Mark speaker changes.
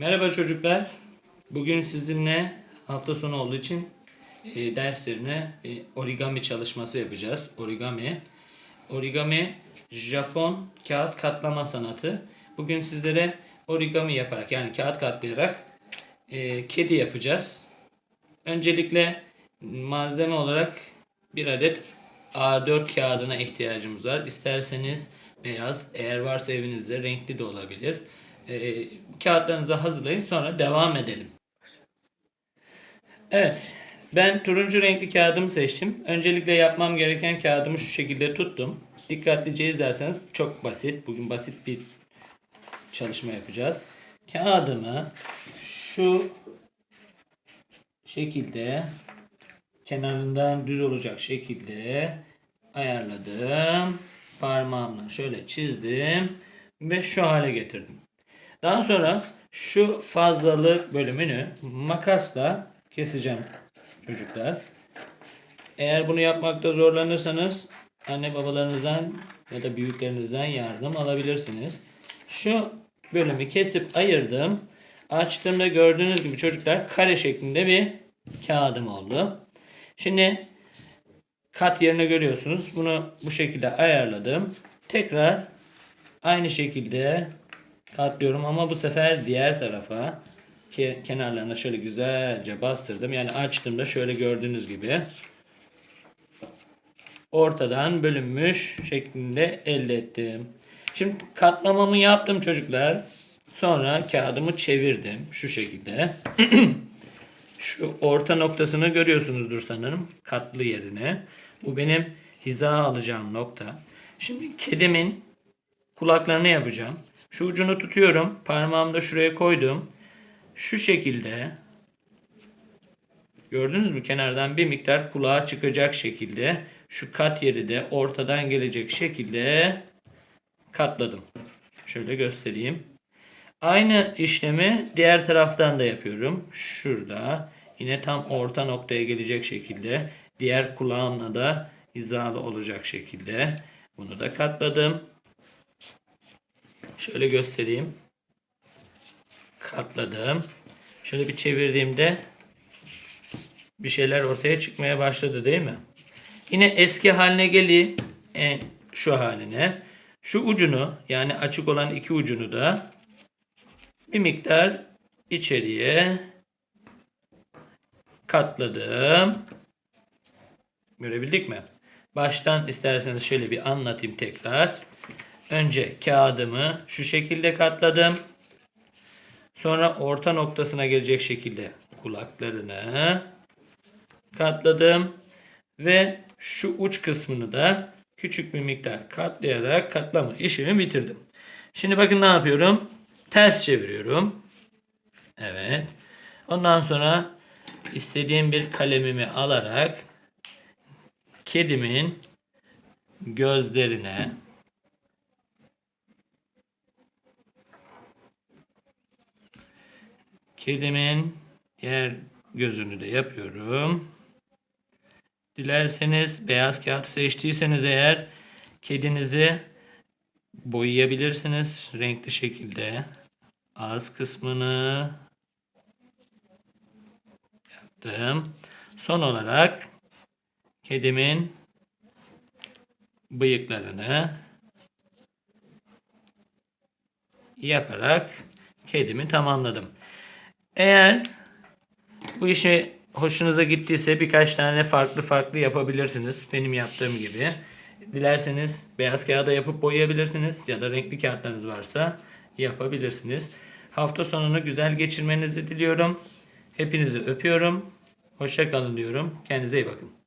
Speaker 1: Merhaba çocuklar. Bugün sizinle hafta sonu olduğu için e, derslerine e, origami çalışması yapacağız. Origami. Origami Japon kağıt katlama sanatı. Bugün sizlere origami yaparak yani kağıt katlayarak e, kedi yapacağız. Öncelikle malzeme olarak bir adet A4 kağıdına ihtiyacımız var. İsterseniz beyaz, eğer varsa evinizde renkli de olabilir. Ee, kağıtlarınızı hazırlayın sonra devam edelim. Evet, ben turuncu renkli kağıdımı seçtim. Öncelikle yapmam gereken kağıdımı şu şekilde tuttum. Dikkatlice izlerseniz çok basit. Bugün basit bir çalışma yapacağız. Kağıdımı şu şekilde kenarından düz olacak şekilde ayarladım. Parmağımla şöyle çizdim ve şu hale getirdim. Daha sonra şu fazlalık bölümünü makasla keseceğim çocuklar. Eğer bunu yapmakta zorlanırsanız anne babalarınızdan ya da büyüklerinizden yardım alabilirsiniz. Şu bölümü kesip ayırdım. Açtığımda gördüğünüz gibi çocuklar kare şeklinde bir kağıdım oldu. Şimdi kat yerine görüyorsunuz. Bunu bu şekilde ayarladım. Tekrar aynı şekilde katlıyorum ama bu sefer diğer tarafa ke- kenarlarına şöyle güzelce bastırdım. Yani açtığımda şöyle gördüğünüz gibi ortadan bölünmüş şeklinde elde ettim. Şimdi katlamamı yaptım çocuklar. Sonra kağıdımı çevirdim şu şekilde. Şu orta noktasını görüyorsunuzdur sanırım. Katlı yerine. Bu benim hiza alacağım nokta. Şimdi kedimin kulaklarını yapacağım. Şu ucunu tutuyorum. Parmağımı da şuraya koydum. Şu şekilde gördünüz mü kenardan bir miktar kulağa çıkacak şekilde şu kat yeri de ortadan gelecek şekilde katladım. Şöyle göstereyim. Aynı işlemi diğer taraftan da yapıyorum. Şurada yine tam orta noktaya gelecek şekilde diğer kulağımla da hizalı olacak şekilde bunu da katladım. Şöyle göstereyim. Katladım. Şöyle bir çevirdiğimde bir şeyler ortaya çıkmaya başladı değil mi? Yine eski haline geleyim. En, şu haline. Şu ucunu yani açık olan iki ucunu da bir miktar içeriye katladım. Görebildik mi? Baştan isterseniz şöyle bir anlatayım tekrar. Önce kağıdımı şu şekilde katladım. Sonra orta noktasına gelecek şekilde kulaklarını katladım. Ve şu uç kısmını da küçük bir miktar katlayarak katlama işimi bitirdim. Şimdi bakın ne yapıyorum. Ters çeviriyorum. Evet. Ondan sonra istediğim bir kalemimi alarak kedimin gözlerine kedimin diğer gözünü de yapıyorum. Dilerseniz beyaz kağıt seçtiyseniz eğer kedinizi boyayabilirsiniz renkli şekilde. Ağız kısmını yaptım. Son olarak kedimin bıyıklarını yaparak kedimi tamamladım. Eğer bu işi hoşunuza gittiyse birkaç tane farklı farklı yapabilirsiniz. Benim yaptığım gibi. Dilerseniz beyaz kağıda yapıp boyayabilirsiniz ya da renkli kağıtlarınız varsa yapabilirsiniz. Hafta sonunu güzel geçirmenizi diliyorum. Hepinizi öpüyorum. Hoşça kalın diyorum. Kendinize iyi bakın.